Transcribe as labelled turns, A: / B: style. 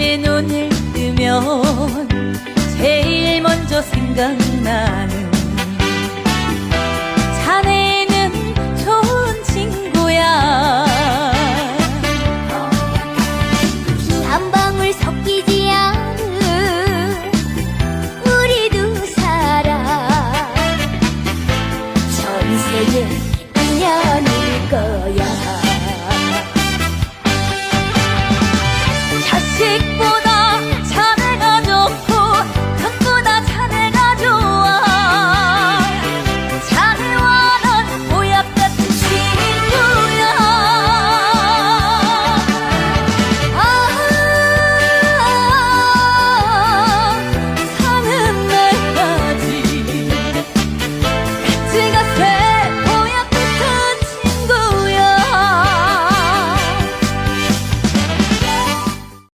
A: 아침에 눈을 뜨면 제일 먼저 생각나는 자네는 좋은 친구야. 비 한 방울 섞이지 않은 우리 두 사람 전 세계 음식보다 자네가 좋고 전보다 자네가 좋아. 자네와 난 보약 같은 친구야. 아 사는 날까지 같이 가세.